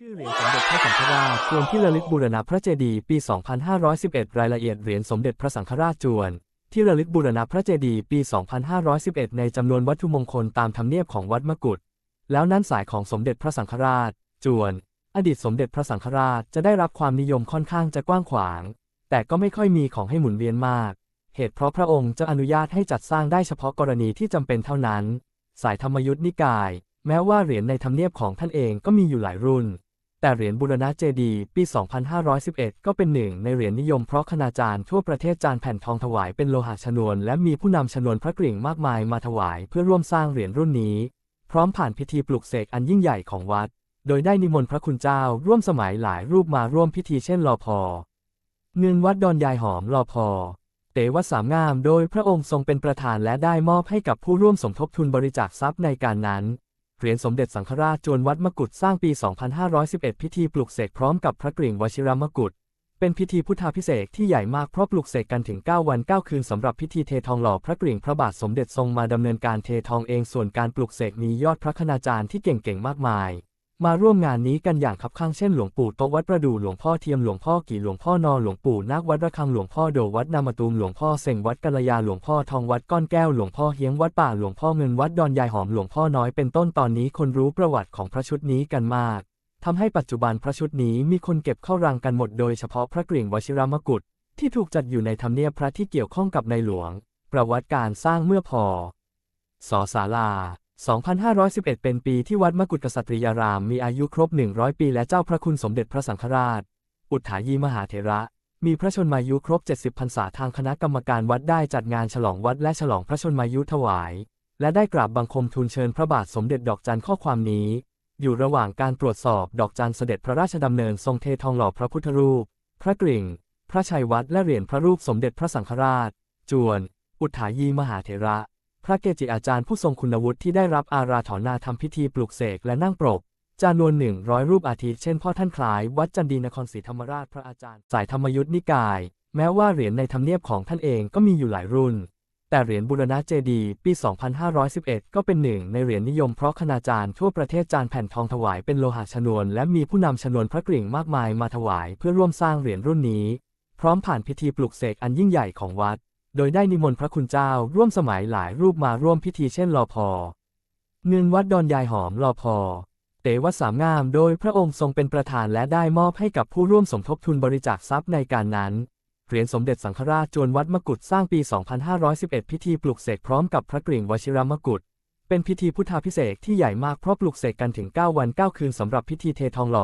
ชื่อเหรียญสมเด็จพระสังฆราชจวนที่ระลึกบูรณะพระเจดีย์ปี 2511 รายละเอียดเหรียญสมเด็จพระสังฆราชจวน ที่ระลึกบูรณะพระเจดีย์ปี 2511 ในจำนวนวัตถุมงคลตามธรรมเนียบของวัดมกุฏ แล้วนั้นสายของสมเด็จพระสังฆราช จวน อดีตสมเด็จพระสังฆราชจะได้รับความนิยมค่อนข้างจะกว้างขวาง แต่ก็ไม่ค่อยมีของให้หมุนเวียนมาก เหตุเพราะพระองค์จะอนุญาตให้จัดสร้างได้เฉพาะกรณีที่จำเป็นเท่านั้น สายธรรมยุทธนิกาย แม้ว่าเหรียญในธรรมเนียบของท่านเองก็มีอยู่หลายรุ่น แต่เหรียญบูรณะเจดีปี 2511 ก็เป็นหนึ่งในเหรียญนิยมเพราะคณาจารย์ทั่วประเทศจานแผ่นทองถวายเป็นโลหะชนวน และมีผู้นำชนวนพระกริ่งมากมายมาถวายเพื่อร่วมสร้างเหรียญรุ่นนี้ พร้อมผ่านพิธีปลุกเสกอันยิ่งใหญ่ของวัด โดยได้นิมนต์พระคุณเจ้าร่วมสมัยหลายรูปมาร่วมพิธีเช่นลอพอเงินวัดดอนยายหอมลอพอเตวัดสามงามโดยพระองค์ทรงเป็นประธานและได้มอบให้กับผู้ร่วมสมทบทุนบริจาคทรัพย์ในการนั้น เหรียญสมเด็จสังฆราชจวนวัดมกุฏสร้างปี 2511 พิธีปลุกเสกพร้อมกับพระกริ่งวชิรมกุฏ เป็นพิธีพุทธาพิเศษที่ใหญ่มากเพราะปลุกเสกกันถึง 9 วัน 9 คืนสำหรับพิธีเททองหล่อพระกริ่งพระบาทสมเด็จทรงมาดำเนินการเททองเองส่วนการปลุกเสกมียอดพระคณาจารย์ที่เก่งๆมากมาย มาร่วมงานนี้กันอย่างคับข้างเช่นหลวงปู่โตวัดประดู่หลวงพ่อเทียมหลวงพ่อกี่หลวงพ่อนอหลวงปู่นาควัดระฆังหลวงพ่อโดวัดนามตูมหลวงพ่อเส่งวัดกัลยาหลวงพ่อทองวัดก้อนแก้วหลวงพ่อเฮียงวัดป่าหลวงพ่อเงินวัดดอนยายหอมหลวงพ่อน้อยเป็นต้นตอนนี้คนรู้ประวัติของพระชุดนี้กันมากทำให้ปัจจุบันพระชุดนี้มีคนเก็บเข้ารังกันหมดโดยเฉพาะพระกริ่งวชิรมกุฏที่ถูกจัดอยู่ในธรรมเนียบพระที่เกี่ยวข้องกับในหลวง ประวัติการสร้างเมื่อพอสอศาลา 2511 เป็นปีที่วัดมกุฏกษัตริยารามมีอายุครบ 100 ปีและเจ้าพระคุณสมเด็จพระสังฆราช อุทายีมหาเถระ มีพระชนมายุครบ 70 พรรษาทางคณะกรรมการวัดได้จัดงานฉลองวัดและฉลองพระชนมายุถวาย และได้กราบบังคมทูลเชิญพระบาทสมเด็จดอกจันข้อความนี้ อยู่ระหว่างการตรวจสอบดอกจันเสด็จพระราชดำเนินทรงเททองหล่อพระพุทธรูป พระกริ่ง พระชัยวัดและเหรียญพระรูปสมเด็จพระสังฆราช จวน อุทายีมหาเถระ พระเกจิอาจารย์ผู้ทรงคุณวุฒิที่ได้รับอาราถอนาทำพิธีปลุกเสกและนั่งปรกจานวนหนึ่งร้อยรูปอาทิเช่นพ่อท่านคล้าย วัดจันดีนครศรีธรรมราชพระอาจารย์ สายธรรมยุทธนิกาย แม้ว่าเหรียญในธรรมเนียบของท่านเองก็มีอยู่หลายรุ่น แต่เหรียญบูรณะเจดียปี 2511 ก็เป็นหนึ่งในเหรียญนิยมเพราะคณาจารย์ทั่วประเทศจานแผ่นทองถวายเป็นโลหะชนวน และมีผู้นำชนวนพระกริ่งมากมายมาถวายเพื่อร่วมสร้างเหรียญรุ่นนี้ พร้อมผ่านพิธีปลุกเสกอันยิ่งใหญ่ของวัด โดยได้นิมนต์พระคุณเจ้าร่วมสมัยหลายรูปมาร่วมพิธีเช่นลอพอเงินวัดดอนยายหอมลอพอเตวัดสามงามโดยพระองค์ทรงเป็นประธานและได้มอบให้กับผู้ร่วมสมทบทุนบริจาคทรัพย์ในการนั้น เหรียญสมเด็จสังฆราชจวนวัดมกุฏสร้างปี 2511 พิธีปลุกเสกพร้อมกับพระกริ่งวชิรมกุฏ เป็นพิธีพุทธาพิเศษที่ใหญ่มากเพราะปลุกเสกกันถึง 9 วัน 9 คืนสำหรับพิธีเททองหล่อ